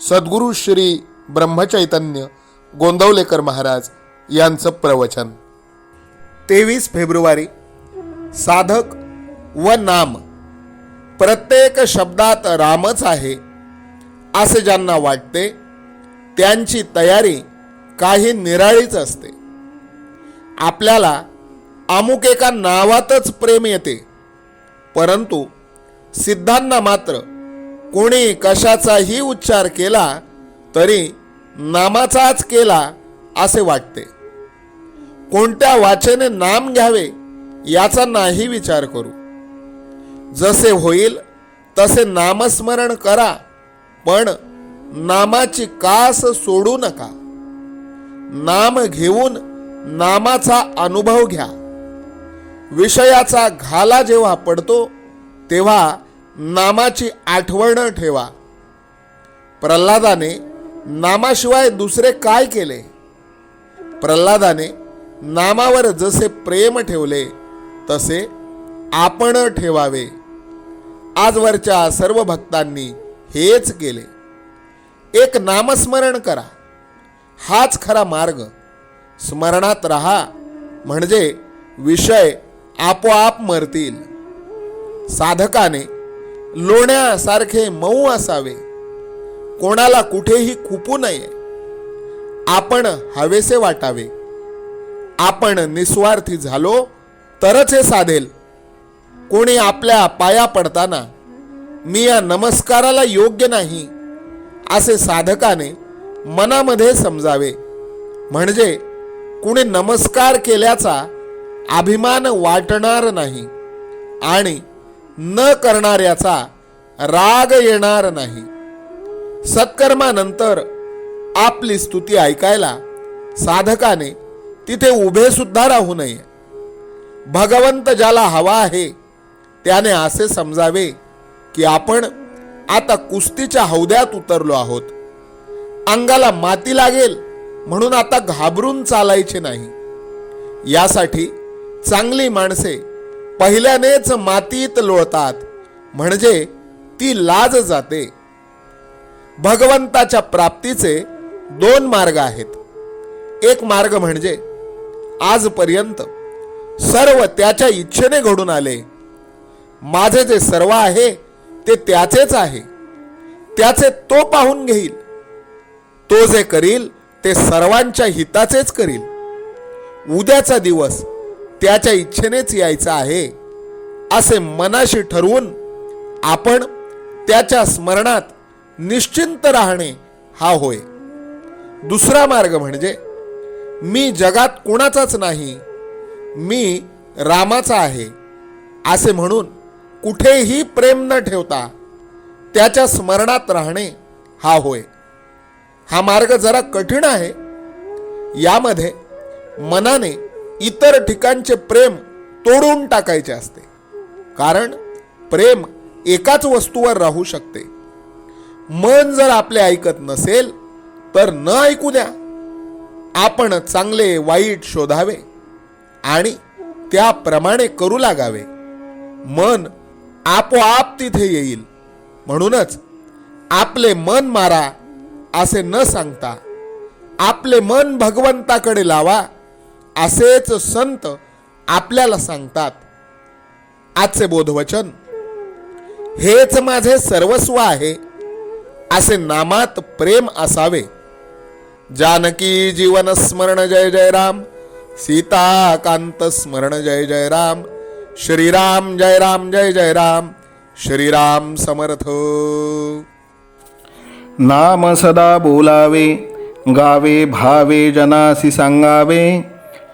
सद्गुरू श्री ब्रह्मचैतन्य गोंदवलेकर महाराज यांचं प्रवचन. तेवीस फेब्रुवारी साधक व नाम. प्रत्येक शब्दात रामच आहे असे ज्यांना वाटते त्यांची तयारी काही निराळीच असते. आपल्याला अमुक एका नावातच प्रेम येते परंतु सिद्धांना मात्र कोणी कशाचाही उच्चार केला तरी नामाचाच केला असे वाटते. कोणत्या वाचेने नाम घ्यावे याचा नाही विचार करू. जसे होईल तसे नामस्मरण करा पण नामाची कास सोडू नका. नाम घेऊन नामाचा अनुभव घ्या. विषयाचा घाला जेव्हा पडतो तेव्हा नामाची आठवण ठेवा. प्रल्हादाने नामाशिवाय दुसरे काय केले? प्रल्हादाने नामावर जसे प्रेम ठेवले तसे आपण ठेवावे. आजवरच्या सर्व भक्तांनी हेच केले. एक नामस्मरण करा. हाच खरा मार्ग. स्मरणात राहा. म्हणजे विषय आपोआप मरतील. साधकाने लोण्यासारखे मऊ असावे. कोणाला कुठेही खुपू नये. आपण हवेसे वाटावे. आपण निस्वार्थी झालो तरच हे साधेल. कोणी आपल्या पाया पडताना मी या नमस्काराला योग्य नाही असे साधकाने मनामध्ये समजावे. म्हणजे कुणी नमस्कार केल्याचा अभिमान वाटणार नाही आणि न करणाऱ्याचा राग येणार नाही. सत्कर्मानंतर आपली स्तुती ऐकायला साधकाने तिथे उभे सुद्धा राहू नये. भगवंत ज्याला हवा आहे त्याने असे समजावे की आपण आता कुस्तीच्या हौद्यात उतरलो आहोत. अंगाला माती लागेल म्हणून आता घाबरून चालायचे नाही. यासाठी चांगली माणसे पहिल्यानेच मातीत लोळतात. म्हणजे ती लाज जाते. भगवंताच्या प्राप्तीचे दोन मार्ग आहेत. एक मार्ग म्हणजे आजपर्यंत सर्व त्याच्या इच्छेने घडून आले. माझे जे सर्व आहे ते त्याचेच आहे. त्याचे तो पाहून घेईल. तो जे करील ते सर्वांच्या हिताचेच करील. उद्याचा दिवस त्याच्या इच्छेनेच यायचं आहे असे मनाशी ठरवून आपण त्याच्या स्मरणात निश्चिंत राहणे हा होय. दुसरा मार्ग म्हणजे मी जगात कोणाचाच नाही मी रामाचा आहे असे म्हणून कुठेही प्रेम न ठेवता त्याच्या स्मरणात राहणे हा होय. हा मार्ग जरा कठीण आहे यामध्ये मनाने इतर ठिकाणचे प्रेम तोडून टाकायचे असते. कारण प्रेम एकाच वस्तूवर राहू शकते. मन जर आपले ऐकत नसेल तर न ऐकू द्या. आपण चांगले वाईट शोधावे आणि त्याप्रमाणे करू लागावे. मन आपोआप तिथे येईल. म्हणूनच आपले मन मारा असे न सांगता आपले मन भगवंताकडे लावा असेच संत आपल्याला सांगतात. आजचे बोधवचन हेच माझे सर्वस्व आहे असे नामात प्रेम असावे. जानकी जीवन स्मरण जय जय राम सीताकांत स्मरण जय जय राम श्रीराम जय राम जय जय राम श्रीराम समर्थ. नाम सदा बोलावे गावे भावे जनासी सांगावे